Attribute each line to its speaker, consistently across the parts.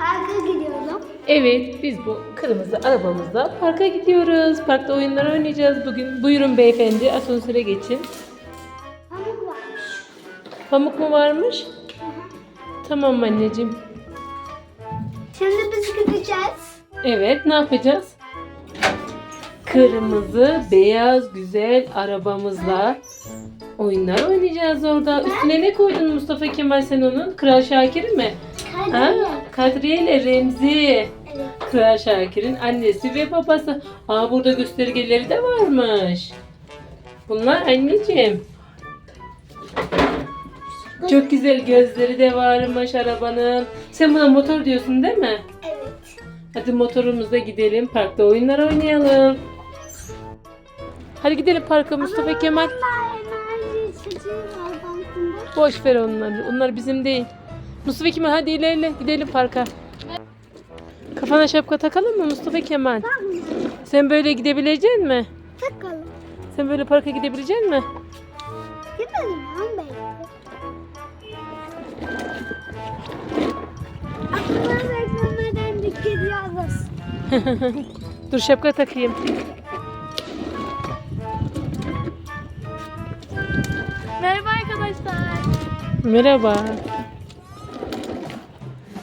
Speaker 1: Parka gidiyorum.
Speaker 2: Evet, biz bu kırmızı arabamızla parka gidiyoruz. Parkta oyunlar oynayacağız bugün. Buyurun beyefendi, asansöre geçin.
Speaker 1: Pamuk varmış.
Speaker 2: Pamuk mu varmış? Tamam anneciğim.
Speaker 1: Şimdi biz gideceğiz.
Speaker 2: Evet, ne yapacağız? Kırmızı, beyaz, güzel arabamızla oyunlar oynayacağız orada. Üstüne ne koydun Mustafa Kemal sen onun? Kral Şakir mi? Ha? Kadriye ile Remzi.
Speaker 1: Evet.
Speaker 2: Kral Şakir'in annesi ve babası. Aa burada göstergeleri de varmış. Bunlar anneciğim. Çok güzel gözleri de varmış arabanın. Sen buna motor diyorsun değil mi?
Speaker 1: Evet.
Speaker 2: Hadi motorumuzla gidelim. Parkta oyunlar oynayalım. Hadi gidelim parka Mustafa Kemal.
Speaker 1: Bunlar enerji içeceği var bankında.
Speaker 2: Boş ver onları. Onlar bizim değil. Mustafa Kemal hadi ilerle. Gidelim parka. Kafana şapka takalım mı Mustafa Kemal? Sen böyle gidebilecek mi?
Speaker 1: Takalım.
Speaker 2: Sen böyle parka gidebilecek mi?
Speaker 1: Gidelim. Aklıma ediyoruz.
Speaker 2: Dur şapka takayım.
Speaker 1: Merhaba arkadaşlar.
Speaker 2: Merhaba.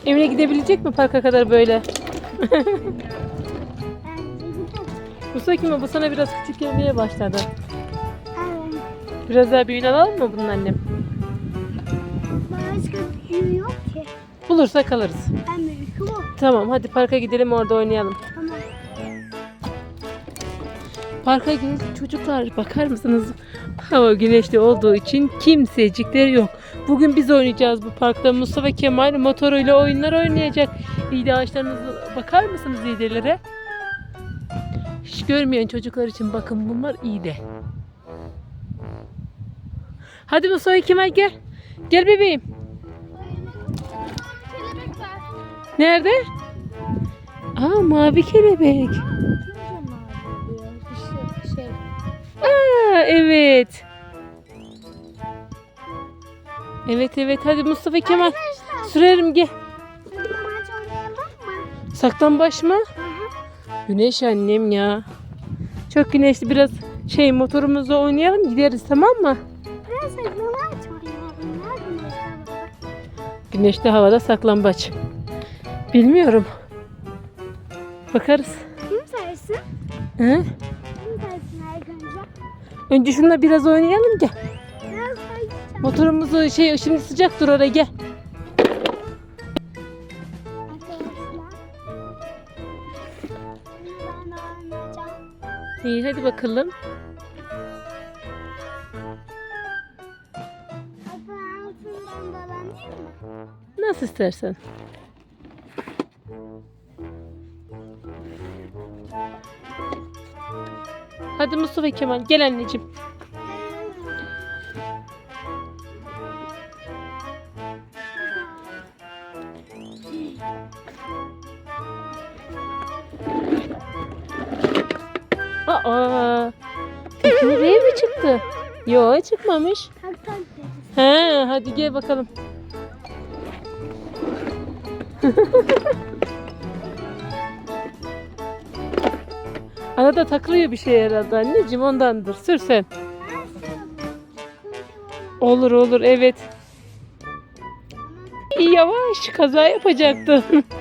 Speaker 2: Emine gidebilecek mi parka kadar böyle? Mustafa Kemal bu sana biraz küçük gelmeye başladı. Biraz daha büyüğünü alalım mı bunun annem?
Speaker 1: Başka bir yok ki.
Speaker 2: Bulursak alırız.
Speaker 1: Ben o.
Speaker 2: Tamam hadi parka gidelim orada oynayalım.
Speaker 1: Tamam.
Speaker 2: Parka geldik çocuklar bakar mısınız? Hava güneşli olduğu için kimsecikler yok. Bugün biz oynayacağız bu parkta. Mustafa Kemal motoruyla oyunlar oynayacak. İğde ağaçlarınıza bakar mısınız iğdelere? Hiç görmeyen çocuklar için bakın bunlar iğde. Hadi Mustafa Kemal gel. Gel bebeğim. Nerede? Aa mavi kelebek.
Speaker 1: Şey, şey.
Speaker 2: Aa, evet. Evet evet hadi Mustafa Kemal.
Speaker 1: Arkadaşlar.
Speaker 2: Sürerim gel.
Speaker 1: Saklambaç oynayalım mı?
Speaker 2: Saklambaç mı?
Speaker 1: Hı hı.
Speaker 2: Güneş annem ya. Çok güneşli biraz şey motorumuzla oynayalım gideriz tamam mı?
Speaker 1: Biraz saklambaç oynayalım.
Speaker 2: Güneşli havada saklambaç. Bilmiyorum. Bakarız.
Speaker 1: Kim sayısın?
Speaker 2: Hı?
Speaker 1: Kim sayısın ilk önce?
Speaker 2: Önce şununla biraz oynayalım gel. Motorumuzu şey şimdi sıcak dur oraya gel. İyi hadi bakalım. Nasıl istersen. Hadi Mustafa Kemal gel anneciğim. Aa, Tekin nereye mi çıktı? Yo çıkmamış. He, hadi gel bakalım. Arada takılıyor bir şey herhalde anneciğim ondandır. Sür sen. Olur olur evet. Yavaş kaza yapacaktın.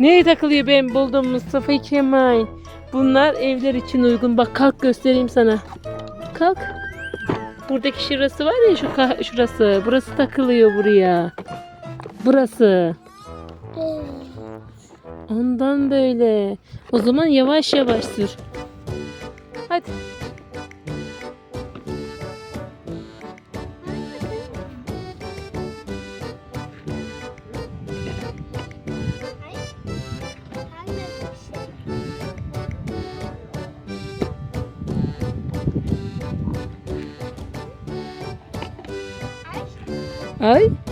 Speaker 2: Neye takılıyor ben buldum Mustafa Kemal. Bunlar evler için uygun. Bak kalk göstereyim sana. Kalk. Buradaki şurası var ya şu şurası. Burası takılıyor buraya. Burası. Ondan böyle. O zaman yavaş yavaş sür. Hadi. 哎。